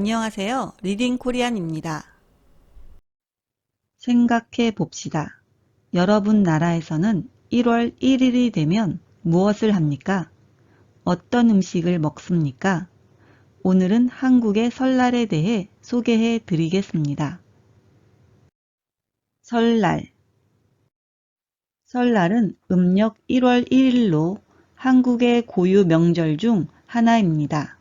안녕하세요. 리딩 코리안입니다. 생각해 봅시다. 여러분 나라에서는 1월 1일이 되면 무엇을 합니까? 어떤 음식을 먹습니까? 오늘은 한국의 설날에 대해 소개해 드리겠습니다. 설날 설날은 음력 1월 1일로 한국의 고유 명절 중 하나입니다.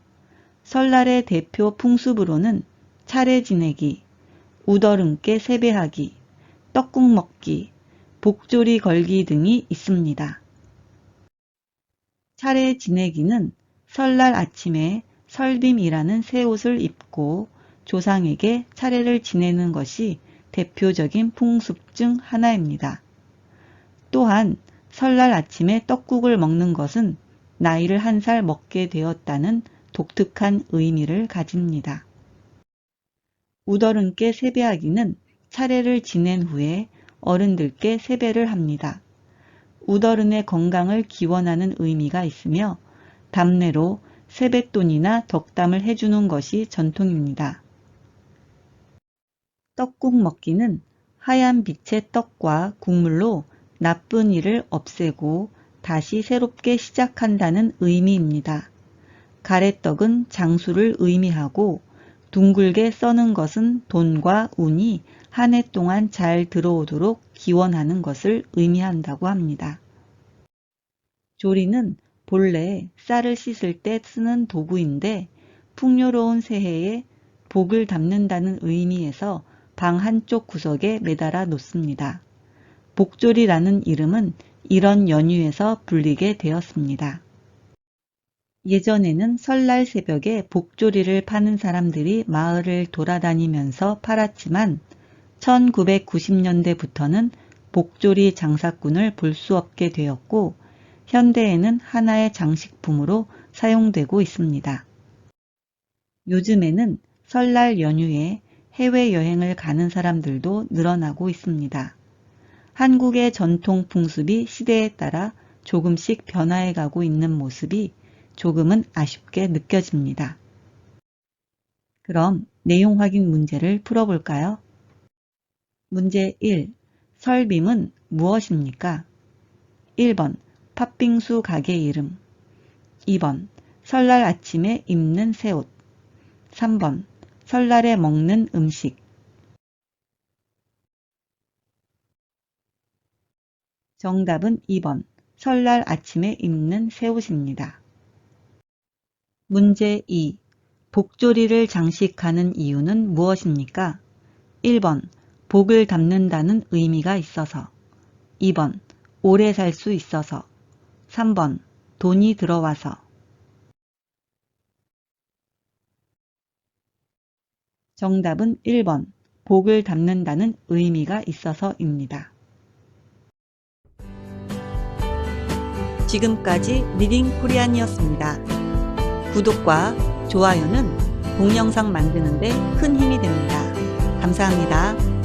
설날의 대표 풍습으로는 차례 지내기, 우더름께 세배하기, 떡국 먹기, 복조리 걸기 등이 있습니다. 차례 지내기는 설날 아침에 설빔이라는 새 옷을 입고 조상에게 차례를 지내는 것이 대표적인 풍습 중 하나입니다. 또한 설날 아침에 떡국을 먹는 것은 나이를 한 살 먹게 되었다는 독특한 의미를 가집니다. 우더른께 세배하기는 차례를 지낸 후에 어른들께 세배를 합니다. 우더른의 건강을 기원하는 의미가 있으며 답례로 세뱃돈이나 덕담을 해주는 것이 전통입니다. 떡국 먹기는 하얀 빛의 떡과 국물로 나쁜 일을 없애고 다시 새롭게 시작한다는 의미입니다. 가래떡은 장수를 의미하고 둥글게 써는 것은 돈과 운이 한 해 동안 잘 들어오도록 기원하는 것을 의미한다고 합니다. 조리는 본래 쌀을 씻을 때 쓰는 도구인데 풍요로운 새해에 복을 담는다는 의미에서 방 한쪽 구석에 매달아 놓습니다. 복조리라는 이름은 이런 연유에서 불리게 되었습니다. 예전에는 설날 새벽에 복조리를 파는 사람들이 마을을 돌아다니면서 팔았지만 1990년대부터는 복조리 장사꾼을 볼 수 없게 되었고 현대에는 하나의 장식품으로 사용되고 있습니다. 요즘에는 설날 연휴에 해외여행을 가는 사람들도 늘어나고 있습니다. 한국의 전통 풍습이 시대에 따라 조금씩 변화해 가고 있는 모습이 조금은 아쉽게 느껴집니다. 그럼 내용 확인 문제를 풀어볼까요? 문제 1. 설빔은 무엇입니까? 1번 팥빙수 가게 이름 2번 설날 아침에 입는 새 옷 3번 설날에 먹는 음식 정답은 2번 설날 아침에 입는 새 옷입니다. 문제 2. 복조리를 장식하는 이유는 무엇입니까? 1번 복을 담는다는 의미가 있어서 2번 오래 살 수 있어서 3번 돈이 들어와서 정답은 1번 복을 담는다는 의미가 있어서입니다. 지금까지 리딩 코리안이었습니다. 구독과 좋아요는 동영상 만드는데 큰 힘이 됩니다. 감사합니다.